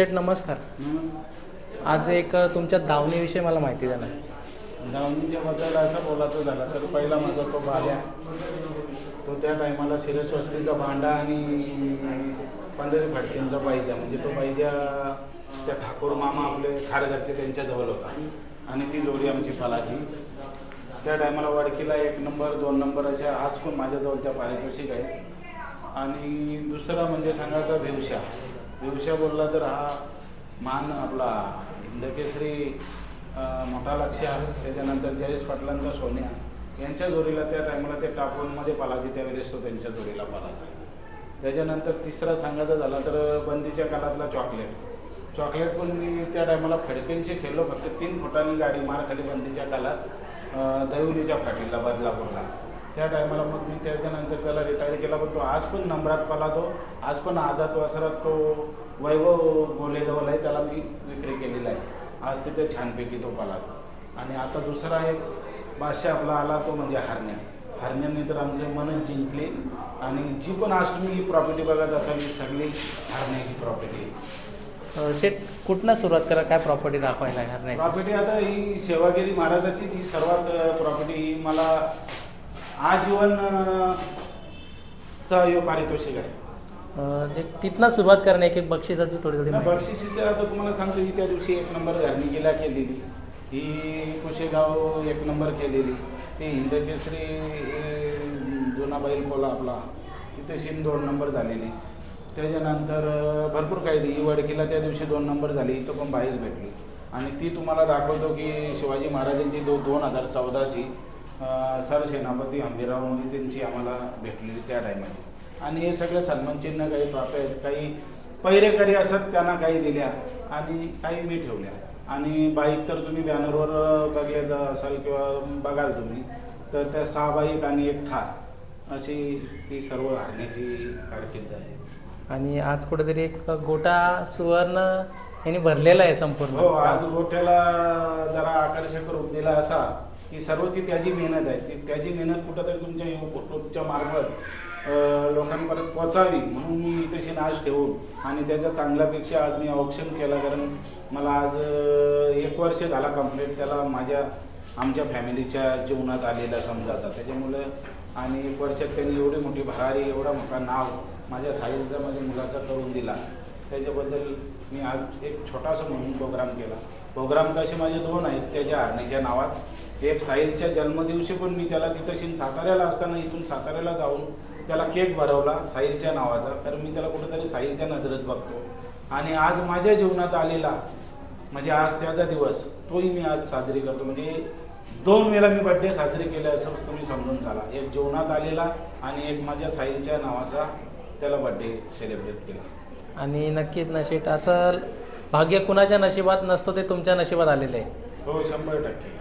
शेठ नमस्कार. आज एक तुमच्या दावणीविषयी मला माहिती द्या धावणीच्या बद्दल असं बोलायचं झालं तर पहिला माझा तो बाल्या तो त्या टायमाला शिरस्वस्तीचा भांडा आणि पंधरी फाटकेंचा पाहिजे म्हणजे तो पाहिजे त्या ठाकूर मामा आपले खारघरचे त्यांच्याजवळ होता. आणि ती जोडी आमची फलाची त्या टायमाला वाडकीला एक नंबर दोन नंबर अशा आज पण माझ्याजवळ त्या पारितोषिक आहे आणि दुसरा म्हणजे सांगायचा भिवशा. भिवशा बोलला तर हा मान आपला हिंदकेसरी मोठा लक्ष आहे. त्याच्यानंतर जयेश पाटलांचा सोन्या. यांच्या जोडीला त्या टायमाला ते टापूनमध्ये पालाजी त्यावेळेस तो त्यांच्या जोडीला पालाजी. त्याच्यानंतर तिसरा सांगायचा झाला तर बंदीच्या काळातला चॉकलेट चॉकलेट पण मी त्या टायमाला फडकेंची खेळलो फक्त तीन फुटांनी गाडी मारखाली बंदीच्या काळात अं, दहिवलीच्या फाटीला बदलापूरला. त्या टायमाला मग मी त्याच्यानंतर त्याला रिटायर केला पण तो आज पण नंबरात पाला तो आज पण आदात वासरात तो वैभव गोलेजवळ आहे त्याला मी विक्री केलेला आहे. आज तिथे छानपैकी तो पाला आणि आता दुसरा एक बादशाह आपला आला तो म्हणजे हरण्या. हरण्याने तर आमचे मनच जिंकले आणि जी पण आज तुम्ही ही प्रॉपर्टी बघत असाल ही सगळी हरण्याची प्रॉपर्टी शेठ कुठनं सुरुवात करा? काय प्रॉपर्टी दाखवायला प्रॉपर्टी आता ही सेवागिरी महाराजाची जी सर्वात प्रॉपर्टी ही मला आजीवन चा यो पारितोषिक आहे. अ, ते तिथनं सुरुवात करणे एक एक बक्षिसाची थोडी थोडी माहिती. बक्षिसी तर आता तुम्हाला सांगतो ही त्या दिवशी एक नंबर घरनिकीला केलेली. ही कुशेगाव एक नंबर केलेली. ती हिंदकेसरी अं, जुना बैल कोला आपला तिथे शिन दोन नंबर झालेली. त्याच्यानंतर अं, भरपूर काही ही वडकीला त्या दिवशी दोन नंबर झाली इथं पण बाईक भेटली. आणि ती तुम्हाला दाखवतो की शिवाजी महाराजांची दो दोन हजार चौदाची सरसेनापती हंबीराव मोदी त्यांची आम्हाला भेटलेली त्या टायमाची आणि हे सगळे सन्मानचिन्ह काही प्राप्त आहेत काही पैरेकरी असत त्यांना काही दिल्या आणि काही मी ठेवल्या. आणि बाईक तर तुम्ही बॅनरवर बघले असाल किंवा बघाल तुम्ही तर त्या सहा बाईक आणि एक थार अशी ती सर्व हरण्याची कारकीर्द आहे. आणि आज कुठेतरी एक गोटा सुवर्ण यांनी भरलेला आहे संपूर्ण. हो आज गोठ्याला जरा आकर्षक रूप दिला असा. ही सर्व ती त्याची मेहनत आहे. ती त्याची मेहनत कुठंतरी तुमच्या युट्यूबच्या मार्फत लोकांपर्यंत पोचावी म्हणून मी तशी नाश ठेवून आणि त्याच्या चांगल्यापेक्षा आज मी ऑप्शन केला. कारण मला आज एक वर्ष झाला कंप्लीट त्याला माझ्या आमच्या फॅमिलीच्या जीवनात आलेला समजा आता. त्याच्यामुळे आणि एक वर्षात त्यांनी एवढी मोठी भारी एवढा मोठा नाव माझ्या साईजचा माझ्या मुलाचा करून दिला. त्याच्याबद्दल मी आज एक छोटासा म्हणून प्रोग्राम केला. प्रोग्राम कसे माझे दोन आहेत त्याच्या आरणीच्या नावात. एक साहिलच्या जन्मदिवशी पण मी त्याला तिथं शिन साताऱ्याला असताना इथून साताऱ्याला जाऊन त्याला केक भरवला साहिलच्या नावाचा. कारण मी त्याला कुठेतरी साहिलच्या नजरेत बघतो. आणि आज माझ्या जीवनात आलेला म्हणजे आज त्याचा दिवस तोही मी आज साजरी करतो. म्हणजे दोन वेळा मी बड्डे साजरे केले असं तुम्ही समजून चाला. एक जीवनात आलेला आणि एक माझ्या साहिलच्या नावाचा त्याला बड्डे सेलिब्रेट केला. आणि नक्कीच ना शेठ असं भाग्य कुणाच्या नशिबात नसतो ते तुमच्या नशिबात आलेलं आहे. हो शंभर टक्के.